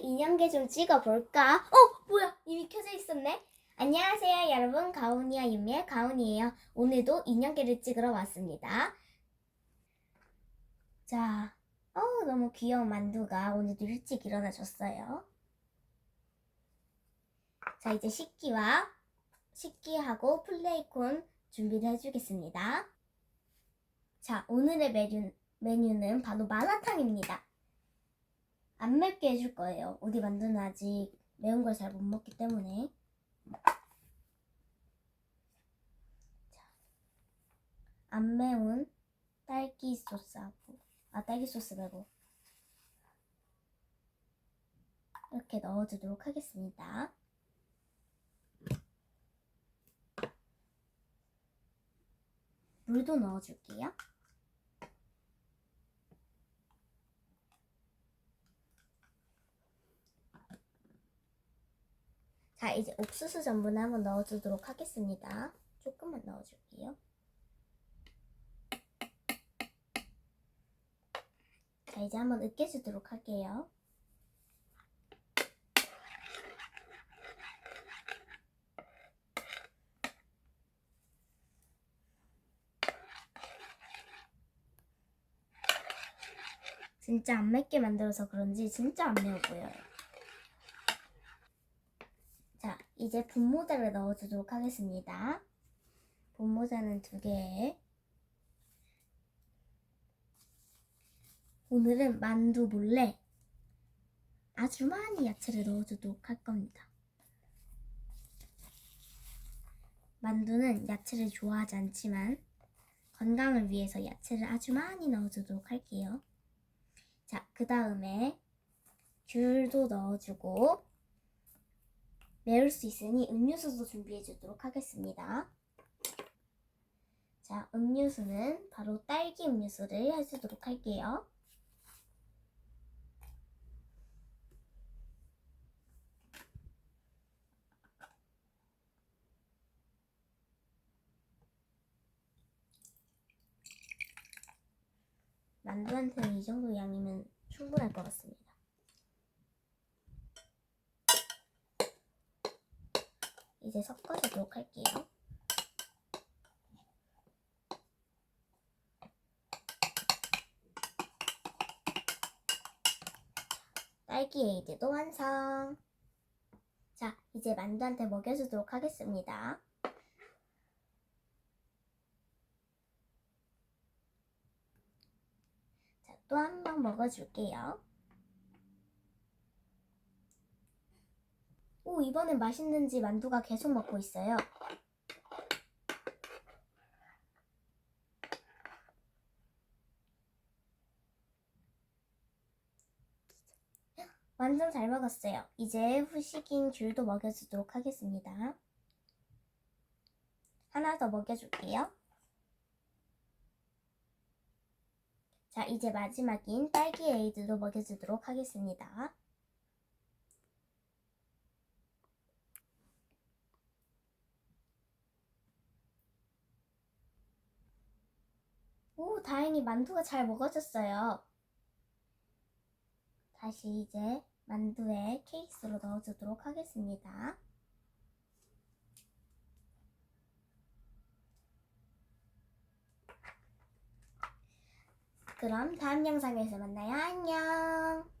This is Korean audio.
인형계 좀 찍어볼까? 어, 뭐야? 이미 켜져 있었네? 안녕하세요, 여러분. 가온이와 유미의 가온이에요. 오늘도 인형계를 찍으러 왔습니다. 자, 어 너무 귀여운 만두가 오늘도 일찍 일어나줬어요. 자, 이제 식기와 식기하고 플레이콘 준비를 해주겠습니다. 자, 오늘의 메뉴, 메뉴는 바로 마라탕입니다. 안 맵게 해줄 거예요. 우리 만두는 아직 매운 걸 잘 못 먹기 때문에. 자, 안 매운 딸기 소스하고, 아, 딸기 소스 말고. 이렇게 넣어주도록 하겠습니다. 물도 넣어줄게요. 자, 이제 옥수수 전분을 한번 넣어주도록 하겠습니다. 조금만 넣어줄게요. 자, 이제 한번 으깨주도록 할게요. 진짜 안 맵게 만들어서 그런지 진짜 안 매워 보여요. 자, 이제 분모자를 넣어주도록 하겠습니다. 분모자는 두 개. 오늘은 만두 몰래 아주 많이 야채를 넣어주도록 할 겁니다. 만두는 야채를 좋아하지 않지만 건강을 위해서 야채를 아주 많이 넣어주도록 할게요. 자, 그 다음에 귤도 넣어주고 매울 수 있으니 음료수도 준비해 주도록 하겠습니다. 자, 음료수는 바로 딸기 음료수를 해주도록 할게요. 만두한테는 이 정도 양이면 충분할 것 같습니다. 이제 섞어주도록 할게요. 딸기 에이드도 완성. 자, 이제 만두한테 먹여주도록 하겠습니다. 자, 또 한 번 먹어줄게요. 오, 이번엔 맛있는지 만두가 계속 먹고 있어요. 완전 잘 먹었어요. 이제 후식인 귤도 먹여주도록 하겠습니다. 하나 더 먹여줄게요. 자, 이제 마지막인 딸기 에이드도 먹여주도록 하겠습니다. 오, 다행히 만두가 잘 먹어졌어요. 다시 이제 만두에 케이스로 넣어주도록 하겠습니다. 그럼 다음 영상에서 만나요. 안녕!